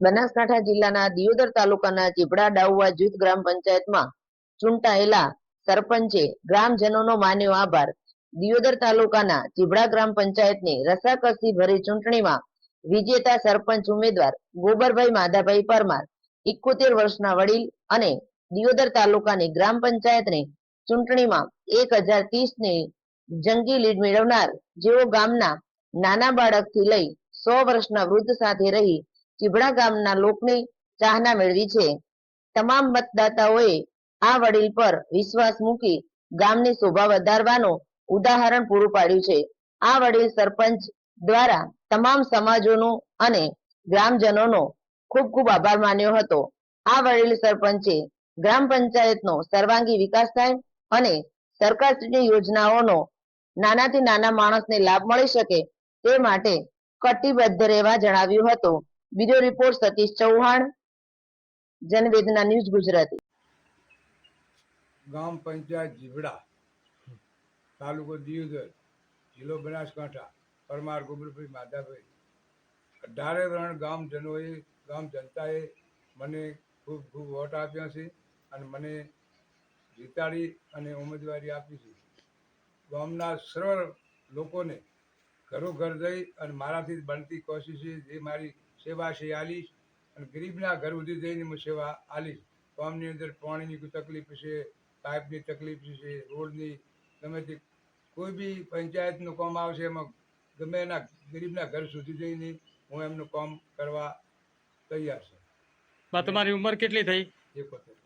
બનાસકાંઠા જિલ્લાના દિયોદર તાલુકાના ચીબડા ડાઉવા જૂથ ગ્રામ પંચાયતમાં ચૂંટાયેલા સરપંચે ગ્રામજનોનો માન્યો આભાર. દિયોદર તાલુકાના ચીબડા ગ્રામ પંચાયતની રસાકસી ભરી ચૂંટણીમાં વિજેતા સરપંચ ઉમેદવાર ગોબરભાઈ માધાભાઈ પરમાર ઇકોતેર વર્ષના વડીલ અને દિયોદર તાલુકાની ગ્રામ પંચાયતની ચૂંટણીમાં એક હજારની જંગી લીડ મેળવનાર જેઓ ગામના નાના બાળકથી લઈ સો વર્ષના વૃદ્ધ સાથે રહી ચીબડા ગામના લોકની ચાહના મેળવી છે. તમામ મતદાતાઓએ આ વડીલ પર વિશ્વાસ મૂકી ગામની શોભા વધારવાનું ઉદાહરણ પૂરું પાડ્યું છે. આ વડીલ સરપંચ દ્વારા તમામ સમાજોનો અને ગ્રામજનોનો ખૂબ ખૂબ આભાર માન્યો હતો. આ વડીલ સરપંચે ગ્રામ પંચાયતનો સર્વાંગી વિકાસ થાય અને સરકારની યોજનાઓનો નાનાથી નાના માણસને લાભ મળી શકે તે માટે કટિબદ્ધ રહેવા જણાવ્યું હતું. બીજો રિપોર્ટ સતીશ ચૌહાણ જનવેદના ન્યૂઝ ગુજરાતી ગામ પંચાયત જીવડા, તાલુકો દિયોદર, જિલ્લો બનાસકાંઠા, પરમાર ગોબરભાઈ માધાભાઈ. અઢારે ત્રણ ગામજનોએ ગામ જનતાએ મને ખૂબ ખૂબ વોટ આપ્યા છે અને મને જીતાડી અને ઉમેદવારી આપી છે. ગામના સર્વ લોકોને ઘરો ઘર જઈ અને મારાથી બનતી કોશિશ જે મારી સેવા છે આલીશ અને ગરીબના ઘર સુધી જઈને હું સેવા આલીશ. ગામની અંદર પાણીની તકલીફ છે પાઇપની તકલીફ છે રોડની ગમે તે કોઈ બી પંચાયતનું કામ આવશે એમાં ગમે એના ગરીબના ઘર સુધી જઈને હું એમનું કામ કરવા તૈયાર છું. તમારી ઉંમર કેટલી થઈ? એકોતેર.